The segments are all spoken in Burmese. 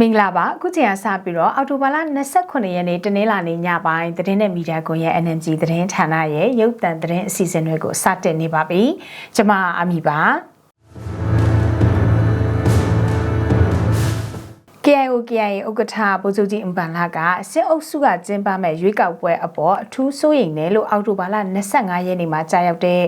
မင်္ဂလာပါအခုချိန်ကစပြီးတော့အော်တိုဘာလ29ရက်နေ့တနင်္လာနေ့ညပိုင်းသတင်းနဲ့မီဒီယာကွန်ရဲ့ NNG သတင်းဌာနရဲ့ရုပ်သံသတင်းအစီအစဉ်တွေကိုစတင်နေပါပြီကျွန်မအမီပါ KIO KIA ဥက္ကဋ္ဌဗိုလ်ချုပ်ကြီးအင်ပန်လာကစစ်အုပ်စုကကျင်းပမဲ့ရွေးကောက်ပွဲအပေါ်အထူးစိုးရိမ်တယ်လို့အောက်တိုဘာလ25ရက်နေ့မှာကြာရောက်တဲ့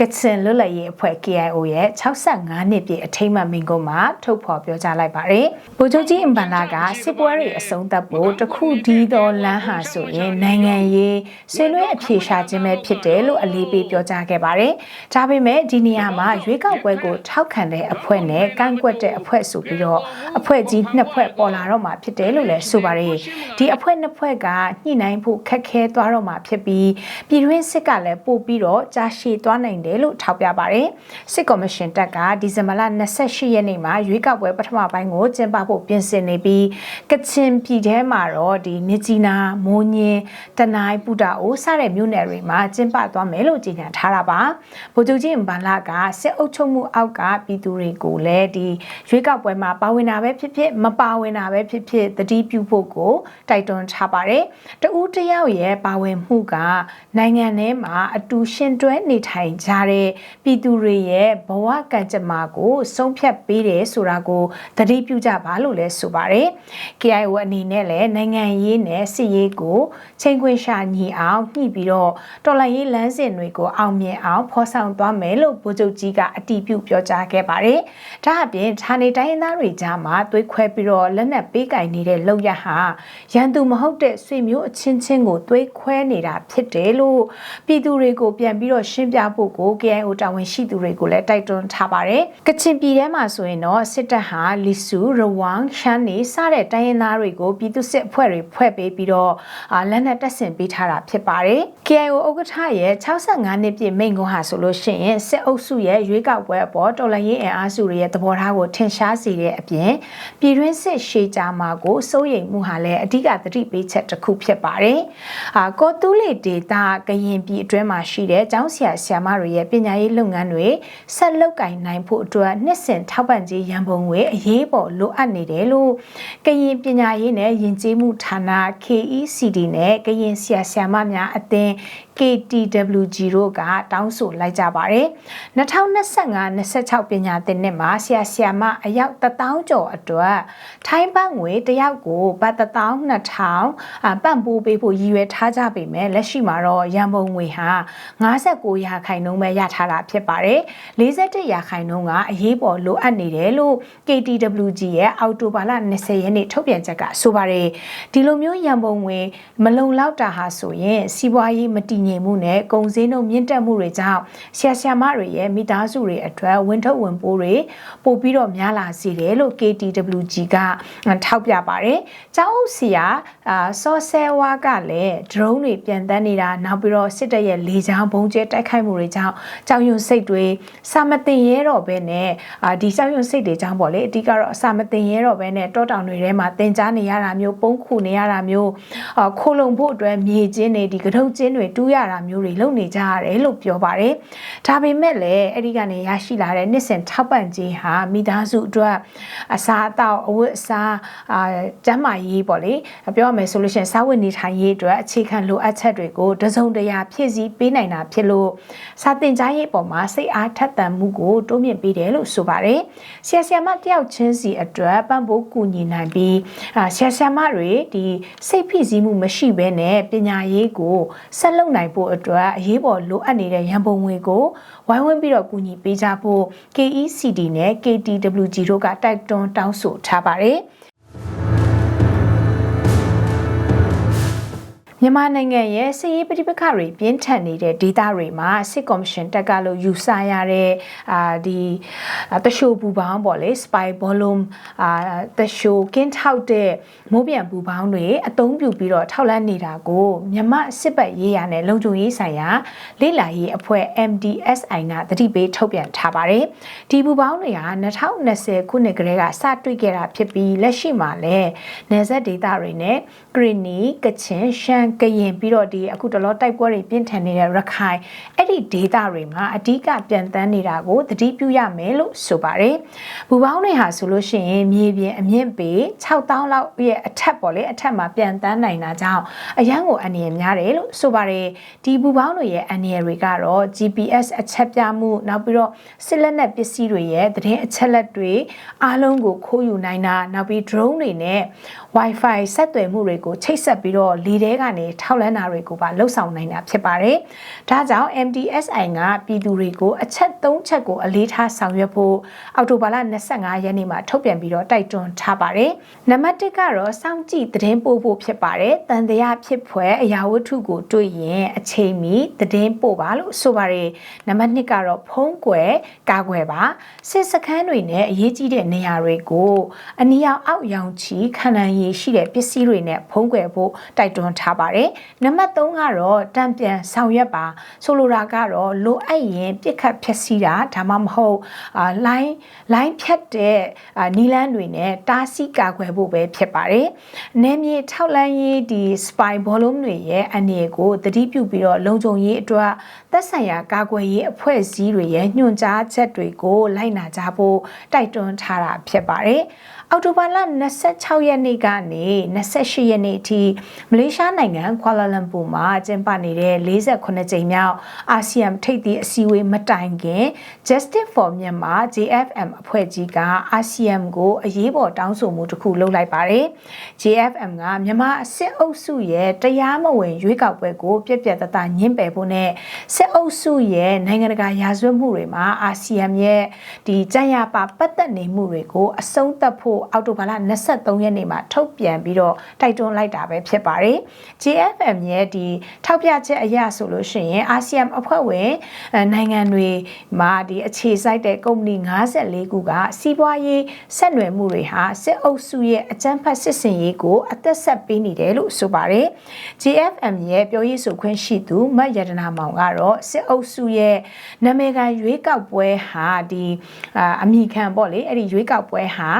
ကချင်လွတ်လပ်ရေးအဖွဲ့ KIO ရဲ့65နှစ်ပြည့်အထိမ်းအမှတ်မိန့်ခွန်းမှာထုတ်ဖော်ပြောကြားလိုက်ပါတယ်။ဗိုလ်ချုပ်ကြီးအင်ပန်လာကစစ်ပွဲတွေအဆုံးသတ်ဖို့တခုတည်းသောလမ်းဟာဆိုရင်နိုင်ငံရေးဆွေးနွေးအဖြေရှာခြင်းပဲဖြစ်တယ်လို့အလေးပေးပြောကြားခဲ့ပါတယ်။ဒါပေမဲ့ဒီနေရာမှာရွေးကောက်ပွဲကိုထောက်ခံတဲ့အဖွဲ့နဲ့ကန့်ကွက်တဲ့အဖွဲ့ဆိုပြီးတော့အဖွဲ့ကြီးနှစ်ဖွဲ့ပေါ်လာတော့မှာဖြစ်တယ်လို့လည်းဆိုပါတယ်ဒီအဖွဲ့နှစ်ဖွဲ့ကညှိနှိုင်းဖို့ခက်ခဲသွားတော့မှာဖြစ်ပြီးပြည်တွင်းစစ်ကလည်းပို့ပြီးတော့ကြာရှည်သွားနိုင်တယ်လို့ထောက်ပြပါတယ်စစ်ကော်မရှင်တပ်ကဒီဇင်ဘာလ28ရက်နေ့မှာရွေးကောက်ပွဲပထမပိုင်းကိုကျင်းပဖို့ပြင်ဆင်နေပြီးကချင်ပြည်ထဲမှာတော့ဒီမြစ်ကြီးနားမိုးညင်းတနိုင်းပူတာအိုစတဲ့မြို့နယ်တွေမှာကျင်းပသွားမယ်လို့ကြေညာထားတာပါဗိုလ်ချုပ်ကြီးအင်ဘန်လာကစစ်အုပ်ချုပ်မှုအောက်ကပြည်သူတွေကိုလည်းဒီရွေးကောက်ပွဲမှာပါဝင်တာပဲဖြစ်ဖြစ်မပါဝင်တာပဲဖြစ်ဖြစ်တတိပြုဖို့ကိုတိုက်တွန်းထားပါတယ်။တဦးတယောက်ရဲ့ပါဝင်မှုကနိုင်ငံထဲမှာအတူရှင်တွဲနေထိုင်ကြတဲ့ပြည်သူတွေရဲ့ဘဝကံကြမ္မာကိုဆုံးဖြတ်ပေးတယ်ဆိုတာကိုတတိပြုကြပါလို့လည်းဆိုပါတယ်။ KIO အနေနဲ့လည်းနိုင်ငံရေးနဲ့စစ်ရေးကိုချိန်ခွင်ရှာညီအောင်ညှိပြီးတော့တော်လှန်ရေးလမ်းစဉ်တွေကိုအောင်မြင်အောင်ဖော်ဆောင်သွားမယ်လို့ဗိုလ်ချုပ်ကြီးကအတည်ပြုပြောကြားခဲ့ပါတယ်။ဒါအပြင်ဌာနေတိုင်းရင်းသားတွေကြားမှာသွေးခွဲပြီးတော့လက်နက်ပေးကင်နေတဲ့လောက်ရဟာရန်သူမဟုတ်တဲ့ဆွေမျိုးအချင်းချင်းကိုသွေးခွဲနေတာဖြစ်တယ်လို့ပြည်သူတွေကိုပြန်ပြီးတော့ရှင်းပြဖို့ကို KIO တာဝန်ရှိသူတွေကိုလည်းတိုက်တွန်းထားပါတယ်။ကချင်ပြည်ထဲမှာဆိုရင်တော့စစ်တပ်ဟာလီဆူရဝမ်ရှမ်းနေစတဲ့တိုင်းရင်းသားတွေကိုပြည်သူစစ်အဖွဲ့တွေဖွဲ့ပေးပြီးတော့လက်နက်တပ်ဆင်ပေးထားတာဖြစ်ပါတယ်။ KIO ဥက္ကဋ္ဌရဲ့65နှစ်ပြည့်မိန့်ခွန်းဟာဆိုလို့ရှိရင်စစ်အုပ်စုရဲ့ရွေးကောက်ပွဲအပေါ်တော်လှန်ရေးအင်အားစုတွေရဲ့သဘောထားကိုထင်ရှားစေတဲ့အပြင်ပြည်တွင်းစစ်ရှေးကြမှာကိုစိုးရိမ်မှုဟာလည်းအဓိကသတိပေးချက်တစ်ခုဖြစ်ပါတယ်။အာကောတူးလေဒေတာကရင်ပြည်အတွင်းမှာရှိတဲ့ကျောင်းဆရာဆရာမတွေရဲ့ပညာရေးလုပ်ငန်းတွေဆက်လုပ်ကင်နိုင်ဖို့အတွက်နှစ်စဉ်ထောက်ပံ့ကြေးရန်ပုံငွေအရေးပေါ်လိုအပ်နေတယ်လို့ကရင်ပညာရေးနဲ့ယဉ်ကျေးမှုဌာန KECD နဲ့ကရင်ဆရာဆရာမများအသင်း KTWG တို့ကတောင်းဆိုလိုက်ကြပါတယ်။2025-26ပညာသင်နှစ်မှာဆရာဆရာမအယောက်1000ကျော်အတွက်ထိုင်းဘတ်ငွေတယောက်ကိုဘတ်12000ပံ့ပိုးပေးဖို့ရည်ရွယ်ထားကြပေမဲ့လက်ရှိမှာတော့ရန်ပုံငွေဟာ59ရာခိုင်နှုန်းပဲရထားတာဖြစ်ပါတယ်။41ရာခိုင်နှုန်းကအရေးပေါ်လိုအပ်နေတယ်လို့ KTWG ရဲ့အောက်တိုဘာလ20ရက်နေ့ထုတ်ပြန်ချက်ကဆိုပါတယ်။ဒီလိုမျိုးရန်ပုံငွေမလုံလောက်တာဟာဆိုရင်စီးပွားရေးမတည်ငြိမ်မှုနဲ့ကုန်စည်နှုန်းမြင့်တက်မှုတွေကြောင့်ဆရာဆရာမတွေရဲ့မိသားစုတွေအတွက်ဝန်ထုတ်ဝန်ပိုးတွေပို့ပြီးတော့များလာစေတယ်လို့ KTWG ကထောက်ပြပါတယ်။ကျောင်းအုပ်ဆရာအာစောဆဲဝါကလည်း drone တွေပြန်တန်းနေတာနောက်ပြီးတော့စစ်တပ်ရဲ့လေကြောင်းဘုံကျဲတိုက်ခိုက်မှုတွေကြောင့်ကြောင်ရွံစိတ်တွေစာမတင်ရဲတော့ဘဲနဲ့အာဒီကြောင်ရွံစိတ်တွေကြောင့်ပေါ့လေအဓိကတော့စာမတင်ရဲတော့ဘဲနဲ့တောတောင်တွေထဲမှာတင်ကြားနေရတာမျိုးပုံခုနေရတာမျိုးအာခိုလုံဖို့အတွက်မြေကျင်းတွေဒီကထုပ်ကျင်းတွေတူးရတာမျိုးတွေလုပ်နေကြရတယ်လို့ပြောပါတယ်။ဒါပေမဲ့လည်းအဲ့ဒီကနေရရှိလာတဲ့နှစ်စဉ်ထောက်ပံ့ခြင်းဟာမိသားစုအတွက်အစားအသောက်အဝတ်အစားအာကျန်းမာရေးပေါ့လေပြောရမယ်ဆိုလို့ရှိရင်စားဝတ်နေထိုင်ရေးအတွက်အခြေခံလိုအပ်ချက်တွေကိုတစုံတရာဖြည့်ဆည်းပေးနိုင်တာဖြစ်လို့စာသင်ကြားရေးအပေါ်မှာစိတ်အားထက်သန်မှုကိုတိုးမြင့်ပေးတယ်လို့ဆိုပါတယ်။ဆရာဆရာမတယောက်ချင်းစီအတွက်ပံ့ပိုးကူညီနိုင်ပြီးဆရာဆရာမတွေဒီစိတ်ဖိစီးမှုမရှိဘဲနဲ့ပညာရေးကိုဆက်လုပ်နိုင်ဖို့အတွက်အရေးပေါ်လိုအပ်နေတဲ့ရန်ပုံငွေကိုဝိုင်းဝန်းပြီးတော့ကူညီပေးကြဖို့ KECD နဲ့ KTWG တို့ကတိုက်တွန်းတောင်းဆိုထားပါတယ်။ မြန်မာနိုင်ငံရဲ့စစ်ရေးပဋိပက္ခတွေပြင်းထန်နေတဲ့ဒေသတွေမှာစစ်ကော်မရှင်တက်ကလို့ယူဆရတဲ့အာဒီတရှိုပူပေါင်းပေါ့လေ spy volume အာတရှိုကင်းထောက်တဲ့မိုးပြန်ပူပေါင်းတွေအသုံးပြုပြီးတော့ထောက်လန်းနေတာကိုမြန်မာစစ်ဘက်ရေးရနဲ့လုံခြုံရေးဆိုင်ရာလေ့လာရေးအဖွဲ့ MDSI ကသတိပေးထုတ်ပြန်ထားပါတယ်ဒီပူပေါင်းတွေဟာ2020ခုနှစ်ကလေးကစတွေ့ခဲ့တာဖြစ်ပြီးလက်ရှိမှာလည်းနယ်စပ်ဒေသတွေနဲ့ကရင်နီကချင်ရှမ်းကရင်ပြီးတော့ဒီအခုတလောတိုက်ပွဲတွေပြင်းထန်နေတဲ့ရခိုင်အဲ့ဒီဒေသတွေမှာအဓိကပြန်တန်းနေတာကိုသတိပြုရမယ်လို့ဆိုပါတယ်။ဘူပေါင်းတွေဟာဆိုလို့ရှိရင်မြေပြင်အမြင့်ပေ6000လောက်ရဲ့အထက်ပေါ့လေအထက်မှာပြန်တန်းနိုင်တာကြောင့်အရန်ကိုအန္တရာယ်များတယ်လို့ဆိုပါတယ်။ဒီဘူပေါင်းတွေရဲ့အန္တရာယ်တွေကတော့ GPS အချက်ပြမှုနောက်ပြီးတော့စစ်လက်နက်ပစ္စည်းတွေရဲ့သတင်းအချက်လက်တွေအားလုံးကိုခိုးယူနိုင်တာနောက်ပြီး drone တွေနဲ့ Wi-Fi ဆက်သွယ်မှုတွေကိုချိတ်ဆက်ပြီးတော့လေထဲကနေထောက်လန်းတာတွေကိုပါလှုပ်ဆောင်နိုင်တာဖြစ်ပါတယ်။ဒါကြောင့် MDSI ကပြည်သူတွေကိုအချက်၃ချက်ကိုအလေးထားဆောင်ရွက်ဖို့အောက်တိုဘာလ25ရက်နေ့မှာထုတ်ပြန်ပြီးတော့တိုက်တွန်းထားပါတယ်။နံပါတ်1ကတော့စောင့်ကြည့်သတင်းပို့ဖို့ဖြစ်ပါတယ်။တန်တရားဖြစ်ဖွယ်အရာဝတ္ထုကိုတွေ့ရင်အချိန်မီသတင်းပို့ပါလို့ဆိုပါတယ်။နံပါတ်2ကတော့ဖုံးကွယ်ကာကွယ်ပါစစ်စခန်းတွေနဲ့အရေးကြီးတဲ့နေရာတွေကိုအနီရောင်အောက်ရောင်ချီခံနိုင်ရည်ရှိတဲ့ပစ္စည်းတွေနဲ့ဖုံးကွယ်ဖို့တိုက်တွန်းထားပါတယ်။နံပါတ်3ကတော့တံပြန်ဆောင်ရွက်ပါဆိုလိုတာကတော့လိုအပ်ရင်ပြစ်ခတ်ဖျက်ဆီးတာဒါမှမဟုတ်အာလိုင်းလိုင်းဖြတ်တဲ့နီလန်းတွေနဲ့တားဆီးကာကွယ်ဖို့ပဲဖြစ်ပါတယ်။နယ်မြေထောက်လန်းရေးဒီ spy volume တွေရဲ့အနေကိုတတိပြုပြီးတော့လုံခြုံရေးအတွက်သက်ဆိုင်ရာကာကွယ်ရေးအဖွဲ့အစည်းတွေရဲ့ညွှန်ကြားချက်တွေကိုလိုက်နာကြဖို့တိုက်တွန်းထားတာဖြစ်ပါတယ်။အောက်တိုဘာလ26ရက်နေ့ကနေ28ရက်နေ့အထိမလေးရှားနိုင်ငံကွာလာလမ်ပူမှာကျင်းပနေတဲ့48ကြိမ်မြောက်အာဆီယံထိပ်သီးအစည်းအဝေးမတိုင်ခင် Justice for Myanmar JFM အဖွဲ့ကြီးကအာဆီယံကိုအရေးပေါ်တောင်းဆိုမှုတစ်ခုလုပ်လိုက်ပါတယ်။ JFM ကမြန်မာအစစ်အုပ်စုရဲ့တရားမဝင်ရွေးကောက်ပွဲကိုပြက်ပြက်တသားညှင်းပယ်ဖို့နဲ့စစ်အုပ်စုရဲ့နိုင်ငံတကာရာဇဝတ်မှုတွေမှာအာဆီယံရဲ့ဒီကြံ့ရပါပတ်သက်နေမှုတွေကိုအဆုံးသတ်ဖို့ကိုအောက်တိုဘာလ23ရက်နေ့မှာထုတ်ပြန်ပြီးတော့တိုက်တွန်းလိုက်တာပဲဖြစ်ပါတယ်။ JFM ရဲ့ဒီထောက်ပြချက်အရဆိုလို့ရှိရင်အာဆီယံအဖွဲ့ဝင်နိုင်ငံတွေမှာဒီအခြေစိုက်တဲ့ကုမ္ပဏီ54ခုကစီးပွားရေးဆက်နွယ်မှုတွေဟာစစ်အုပ်စုရဲ့အကြမ်းဖက်စစ်စင်ရေးကိုအသက်ဆက်ပေးနေတယ်လို့ဆိုပါတယ်။ JFM ရဲ့ပြောရေးဆိုခွင့်ရှိသူမတ်ရတနာမောင်ကတော့စစ်အုပ်စုရဲ့နာမည်ခံရွေးကောက်ပွဲဟာဒီအမိခံပေါ့လေအဲ့ဒီရွေးကောက်ပွဲဟာ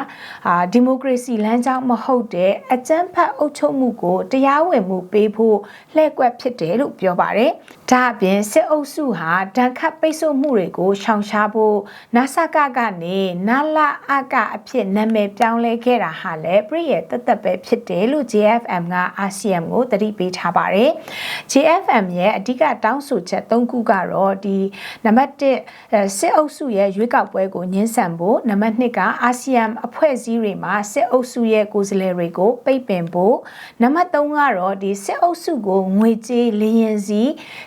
အာဒီမိုကရေစီလမ်းကြောင်းမဟုတ်တဲ့အကြမ်းဖက်အုပ်ချုပ်မှုကိုတရားဝင်မှုပေးဖို့လှည့်ကွက်ဖြစ်တယ်လို့ပြောပါတယ်။ဒါအပြင်စစ်အုပ်စုဟာဒဏ်ခတ်ပိတ်ဆို့မှုတွေကိုရှောင်ရှားဖို့နာဆကကနေနာလာအကအဖြစ်နာမည်ပြောင်းလဲခဲ့တာဟာလည်းပြည့်ရဲ့တသက်ပဲဖြစ်တယ်လို့ JFM က ASEAN ကိုတတိပေးထားပါတယ်။ JFM ရဲ့အဓိကတောင်းဆိုချက်၃ခုကတော့ဒီနံပါတ်1စစ်အုပ်စုရဲ့ရွေးကောက်ပွဲကိုညှင်းဆန်ဖို့နံပါတ်2ကအာဆီယံအဖွဲ့အစည်းတွေမှာစစ်အုပ်စုရဲ့ကိုယ်စားလှယ်တွေကိုပိတ်ပင်ဖို့နံပါတ်3ကတော့ဒီစစ်အုပ်စုကိုငွေကြေးလေရင်စီ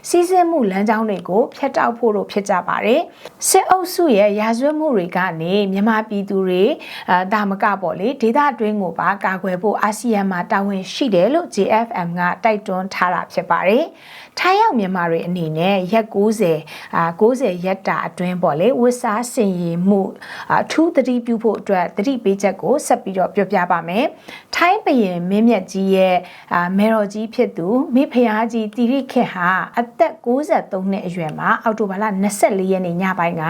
စီးဆင်းမှုလမ်းကြောင်းတွေကိုဖျက်တောက်ဖို့လို့ဖြစ်ကြပါတယ်စစ်အုပ်စုရဲ့ရာဇဝတ်မှုတွေကနေမြန်မာပြည်သူတွေအာဒါမကပေါ့လေဒေသအတွင်းကိုပါကာကွယ်ဖို့အာဆီယံမှာတာဝန်ရှိတယ်လို့ JFM ကတိုက်တွန်းထားတာဖြစ်ပါတယ်ထိုင်းရောက်မြန်မာတွေအနေနဲ့ရက်90အာ90ရက်တာအတွင်းပေါ့လေဝစ်စားစင်ရင်မှုအထူးသတိပြုဖို့အတွက်သတိပေးချက်ကိုဆက်ပြီးတော့ပြောပြပါမယ်။ထိုင်းဘရင်မင်းမြတ်ကြီးရဲ့အာမေတော်ကြီးဖြစ်သူမိဖုရားကြီးတိရိခေဟာအသက်63နှစ်အရွယ်မှာအောက်တိုဘာလ24ရက်နေ့ညပိုင်းက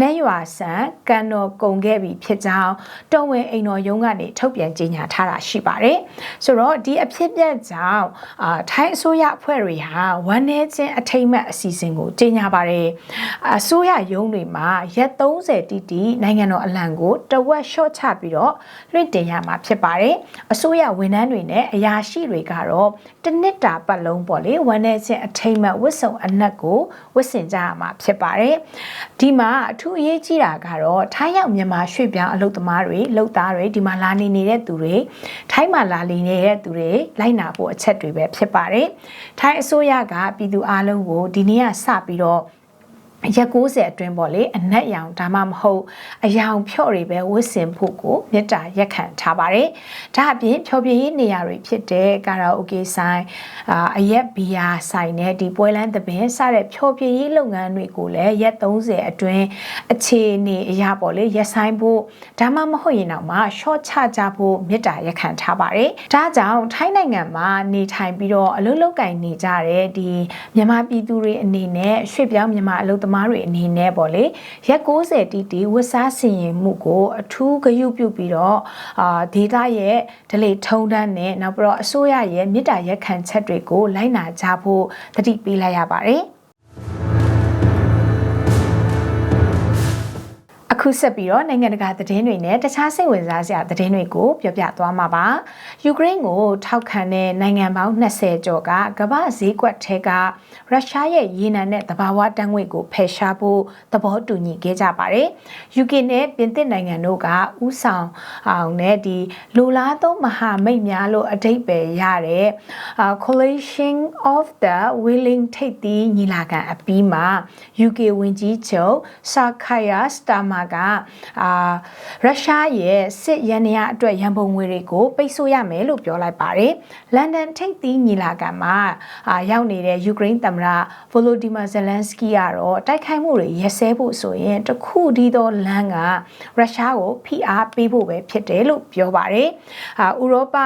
နတ်ရွာဆန်ကန်တော်ကုံခဲ့ပြီဖြစ်ကြောင်းတော်ဝင်အိမ်တော်ရုံးကနေထုတ်ပြန်ကြေညာထားတာရှိပါတယ်။ဆိုတော့ဒီအဖြစ်ပြက်ကြောင့်အာထိုင်းအစိုးရအဖွဲ့တွေဟာဝမ်းနည်းခြင်းအထိမ့်မှတ်အစီအစဉ်ကိုကြေညာပါတယ်။အစိုးရရုံးတွေမှာရက်30တိတိနိုင်ငံတော်အလံကိုတဝက် short ချပြီးတော့လွှင့်တင်ရမှာဖြစ်ပါတယ်။အစိုးရဝန်ထမ်းတွေနဲ့အရာရှိတွေကတော့တနစ်တာပတ်လုံးပေါ့လေဝမ်းနည်းခြင်းအထိမ့်မှတ်ဝတ်စုံအနက်ကိုဝတ်ဆင်ကြရမှာဖြစ်ပါတယ်။ဒီမှာအထူးအရေးကြီးတာကတော့ထိုင်းရောက်မြန်မာရွှေ့ပြောင်းအလုပ်သမားတွေလုပ်သားတွေဒီမှာလာနေနေတဲ့သူတွေထိုင်းမှာလာနေနေတဲ့သူတွေလိုက်နာဖို့အချက်တွေပဲဖြစ်ပါတယ်။ထိုင်းအစိုးရကပြည်သူအလုံးကိုဒီနေ့ကစပြီးတော့ ရက်60အတွင်းပေါ့လေအနက်ရောင်ဒါမှမဟုတ်အယောင်ဖြော့တွေပဲဝတ်ဆင်ဖို့ကိုမေတ္တာရက်ခံထားပါတယ်။ဒါအပြင်ဖြောပြရေးနေရာတွေဖြစ်တဲ့ကာရာအိုကေဆိုင်အာအရက်ဘီယာဆိုင်နဲ့ဒီပွဲလန်းသဘင်စတဲ့ဖြောပြရေးလုပ်ငန်းတွေကိုလည်းရက်30အတွင်းအခြေအနေအရာပေါ့လေရက်ဆိုင်ဖို့ဒါမှမဟုတ်ရင်တော့မှ short ချကြဖို့မေတ္တာရက်ခံထားပါတယ်။ဒါကြောင့်ထိုင်းနိုင်ငံမှာနေထိုင်ပြီးတော့အလုပ်လုပ်ကင်နေကြတဲ့ဒီမြန်မာပြည်သူတွေအနေနဲ့ရွှေ့ပြောင်းမြန်မာအလုပ်သမားတွေအနေနဲ့ပေါ့လေရက်60တီတီဝတ်စားဆင်ရင်မှုကိုအထူးဂရုပြုပြီးတော့အာဒေတာရဲ့ဒလေထုံးတန်းနဲ့နောက်ပြီးတော့အစိုးရရဲ့မြစ်တာရက်ခံချက်တွေကိုလိုက်နာကြဖို့တတိပေးလိုက်ရပါတယ်။ အခုဆက်ပြီးတော့နိုင်ငံတကာသတင်းတွေနဲ့တခြားစိတ်ဝင်စားစရာသတင်းတွေကိုပြောပြသွားမှာပါ။ယူကရိန်းကိုထောက်ခံတဲ့နိုင်ငံပေါင်း20ကျော်ကကမ္ဘာဈေးကွက်ထဲကရုရှားရဲ့ရေနံနဲ့တဘာဝတန်းငွေကိုဖယ်ရှားဖို့သဘောတူညီခဲ့ကြပါတယ်။ UK နဲ့ပြင်သစ်နိုင်ငံတို့ကဥဆောင်အောင်နဲ့ဒီလိုလားသောမဟာမိတ်များလို့အဓိပ္ပာယ်ရတဲ့ Coalition of the Willing ထိပ်သီးညီလာခံအပြီးမှာ UK ဝန်ကြီးချုပ် Sir Keir Starmer ကအာရုရှားရဲ့စစ်ရန်ရာအတွက်ရန်ပုံငွေတွေကိုပိတ်ဆို့ရမယ်လို့ပြောလိုက်ပါတယ်။လန်ဒန်ထိပ်သီးညီလာခံမှာအာရောက်နေတဲ့ယူကရိန်းသမ္မတဗိုလိုဒီမာဇယ်လန်စကီကတော့တိုက်ခိုက်မှုတွေရက်စဲဖို့ဆိုရင်တခုတည်းသောလမ်းကရုရှားကိုဖိအားပေးဖို့ပဲဖြစ်တယ်လို့ပြောပါတယ်။အာဥရောပ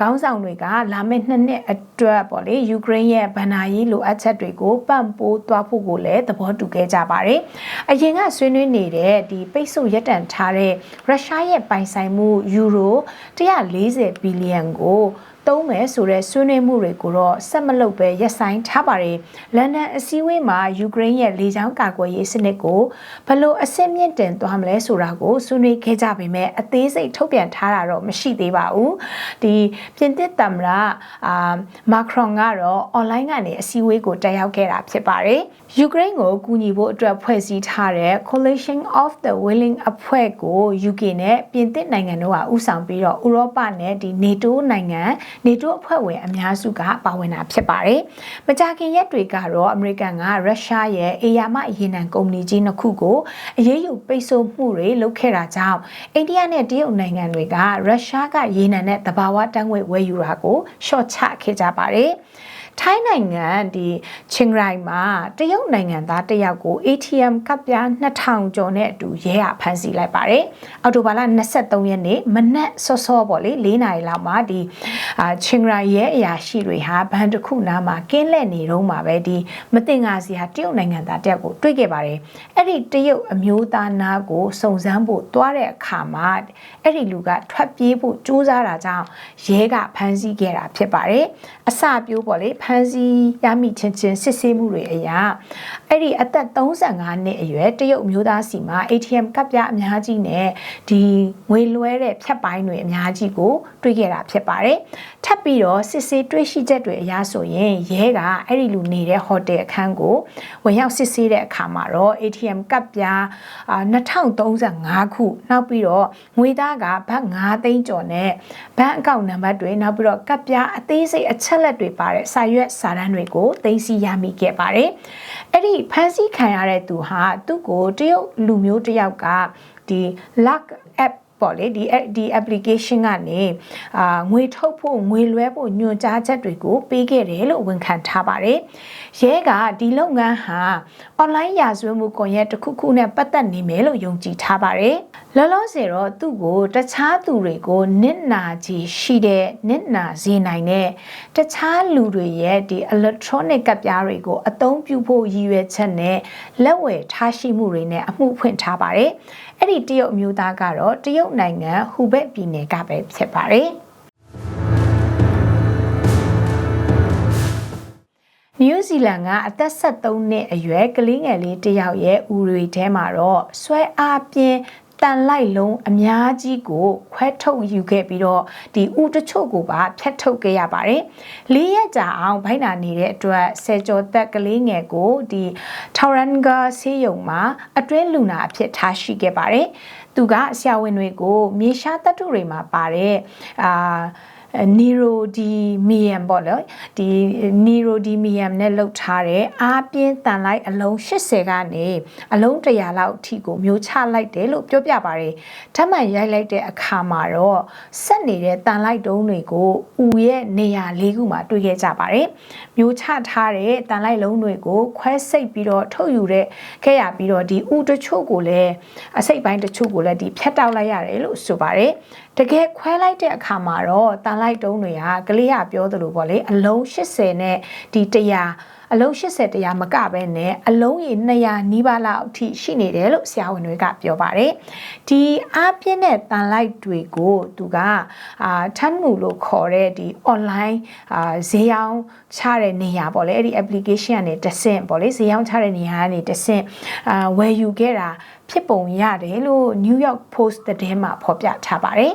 ခေါင်းဆောင်တွေကလာမယ့်နှစ်နှစ်အတွက်ပေါ့လေယူကရိန်းရဲ့ဗန်နာရေးလိုအပ်ချက်တွေကိုပံ့ပိုးသွားဖို့ကိုလည်းသဘောတူခဲ့ကြပါတယ်။အရင်ကဆွေးနွေးနေတဲ့ဒီပိတ်ဆို့ရပ်တန့်ထားတဲ့ရုရှားရဲ့ပိုင်ဆိုင်မှုယူရို140ဘီလီယံကို သုံးမယ်ဆိုတဲ့ဆွေးနွေးမှုတွေကိုတော့ဆက်မလုပ်ပဲရပ်ဆိုင်းထားပါတယ်။လန်ဒန်အစည်းအဝေးမှာယူကရိန်းရဲ့လေကြောင်းကာကွယ်ရေးစနစ်ကိုဘလို့အဆင့်မြင့်တင်သွားမလဲဆိုတာကိုဆွေးနွေးခဲ့ကြပေမဲ့အသေးစိတ်ထုတ်ပြန်ထားတာတော့မရှိသေးပါဘူး။ဒီပြင်သစ်သမ္မတအာမာခရွန်ကတော့ online ကနေအစည်းအဝေးကိုတက်ရောက်ခဲ့တာဖြစ်ပါတယ်။ယူကရိန်းကိုကူညီဖို့အတွက်ဖွဲ့စည်းထားတဲ့ Coalition of the Willing အဖွဲ့ကို UK နဲ့ပြင်သစ်နိုင်ငံတို့ကဦးဆောင်ပြီးတော့ဥရောပနဲ့ဒီ NATO နိုင်ငံနေတိုးအဖွဲ့ဝင်အများစုကပါဝင်တာဖြစ်ပါတယ်။မကြာခင်ရက်တွေကတော့အမေရိကန်ကရုရှားရဲ့အေယာမရေနံကုမ္ပဏီကြီးနှစ်ခုကိုအရေးယူပိတ်ဆို့မှုတွေလုပ်ခဲ့တာကြောင့်အိန္ဒိယနဲ့တရုတ်နိုင်ငံတွေကရုရှားကရေနံနဲ့တဘာဝတန်းငွေဝယ်ယူတာကိုရှော့ချခဲ့ကြပါတယ်။ ထိုင်းနိုင်ငံဒီချင်းရိုင်မှာတရုတ်နိုင်ငံသားတယောက်ကို ATM ကပ်ပြား2000ကျော်နဲ့အတူရဲရဖမ်းဆီးလိုက်ပါတယ်။အော်တိုဘာလ23ရက်နေ့မနက်စောစောပေါ့လေ၄နာရီလောက်မှာဒီအာချင်းရိုင်ရဲအရာရှိတွေဟာဘန်တစ်ခုနားမှာကင်းလက်နေတော့မှာပဲဒီမတင်ငါစီဟာတရုတ်နိုင်ငံသားတယောက်ကိုတွေ့ခဲ့ပါတယ်။အဲ့ဒီတရုတ်အမျိုးသားနာကိုစုံစမ်းဖို့တွားတဲ့အခါမှာအဲ့ဒီလူကထွက်ပြေးဖို့ကြိုးစားတာကြောင့်ရဲကဖမ်းဆီးခဲ့တာဖြစ်ပါတယ်။အစပြိုးပေါ့လေဖမ်းဆီးရမိချင်းချင်းစစ်ဆေးမှုတွေအရာအဲ့ဒီအသက်35နှစ်အရွယ်တရုတ်မျိုးသားစီမှာ ATM ကပ်ပြအများကြီးနဲ့ဒီငွေလွှဲတဲ့ဖြတ်ပိုင်းတွေအများကြီးကိုတွေ့ခဲ့တာဖြစ်ပါတယ်။ထပ်ပြီးတော့စစ်ဆေးတွေ့ရှိချက်တွေအရဆိုရင်ရဲကအဲ့ဒီလူနေတဲ့ဟိုတယ်အခန်းကိုဝင်ရောက်စစ်ဆေးတဲ့အခါမှာတော့ ATM ကပ်ပြ2035ခုနောက်ပြီးတော့ငွေသားကဘတ်9သိန်းကျော်နဲ့ဘဏ်အကောင့်နံပါတ်တွေနောက်ပြီးတော့ကပ်ပြအသေးစိတ်အချက်လက်တွေပါတဲ့စာရွက်စာတမ်းတွေကိုသိသိရမိခဲ့ပါတယ်။အဲ့ဒီဖန်ဆီးခံရတဲ့သူဟာသူ့ကိုတရုတ်လူမျိုးတယောက်ကဒီ luck app ပေါ့လေဒီဒီ application ကနေအာငွေထုတ်ဖို့ငွေလွှဲဖို့ညွှန်ကြားချက်တွေကိုပေးခဲ့တယ်လို့ဝန်ခံထားပါတယ်။ရဲကဒီလုပ်ငန်းဟာ online ရာဇဝတ်မှုကွန်ရက်တစ်ခုခုနဲ့ပတ်သက်နေမယ်လို့ယုံကြည်ထားပါတယ်။လောလောဆယ်တော့သူ့ကိုတခြားသူတွေကိုနစ်နာကြီးရှိတဲ့နစ်နာစေနိုင်တဲ့တခြားလူတွေရဲ့ဒီ electronic ကပ်ပြားတွေကိုအသုံးပြုဖို့ရည်ရွယ်ချက်နဲ့လက်ဝယ်ထားရှိမှုတွေနဲ့အမှုဖွင့်ထားပါတယ်။ အဲ့ဒီတရုတ်အမျိုးသားကတော့တရုတ်နိုင်ငံဟူဘက်ပြည်နယ်ကပဲဖြစ်ပါတယ်နယူးဇီလန်ကအသက်73နှစ်အရွယ်ကလေးငယ်လေးတယောက်ရဲ့ဥတွေထဲမှာတော့ဆွဲအားပြင်း တန်လိုက်လုံးအများကြီးကိုခွဲထုတ်ယူခဲ့ပြီးတော့ဒီဥတချို့ကိုပါဖြတ်ထုတ်ခဲ့ရပါတယ်။လေးရက်ကြာအောင်ဗိုက်နာနေတဲ့အတွက်ဆယ်ကျော်သက်ကလေးငယ်ကိုဒီထော်ရန်ဂါဆေးရုံမှာအတွင်းလူနာအဖြစ်ထားရှိခဲ့ပါတယ်။သူကဆရာဝန်တွေကိုမြေရှားတတ္တုတွေမှာပါတဲ့အာ နီရိုဒီမီယမ်ပေါ့လေဒီနီရိုဒီမီယမ်နဲ့လှုပ်ထားတဲ့အားပြင်းတန်လိုက်အလုံး80ကနေအလုံး100လောက်အထိကိုမျိုးချလိုက်တယ်လို့ပြောပြပါတယ်ထပ်မံရိုက်လိုက်တဲ့အခါမှာတော့ဆက်နေတဲ့တန်လိုက်တုံးတွေကိုဥရဲ့နေရာ၄ခုမှာတွေ့ခဲ့ကြပါတယ်မျိုးချထားတဲ့တန်လိုက်လုံးတွေကိုခွဲစိတ်ပြီးတော့ထုတ်ယူတဲ့ခဲ့ရပြီးတော့ဒီဥတချို့ကိုလည်းအစိတ်ပိုင်းတချို့ကိုလည်းဒီဖြတ်တောက်လိုက်ရတယ်လို့ဆိုပါတယ်တကယ်ခွဲလိုက်တဲ့အခါမှာတော့တန်လိုက်တုံးတွေကကလေးကပြောသလိုပေါ့လေအလုံး80နဲ့ဒီ100အလုံး80တရားမကပဲနဲ့အလုံးရေ200နီးပါးလောက်အထိရှိနေတယ်လို့ဆရာဝန်တွေကပြောပါတယ်ဒီအားပြင်းတဲ့တန်လိုက်တွေကိုသူကအာထန်းမှုလို့ခေါ်တဲ့ဒီ online အာဈေးရောင်းချတဲ့နေရာပေါ့လေအဲ့ဒီ application ကနေတဆင့်ပေါ့လေဈေးရောင်းချတဲ့နေရာကနေတဆင့်အာဝယ်ယူခဲ့တာဖြစ်ပုံရတယ်လို့ New York Post သတင်းမှာဖော်ပြထားပါတယ်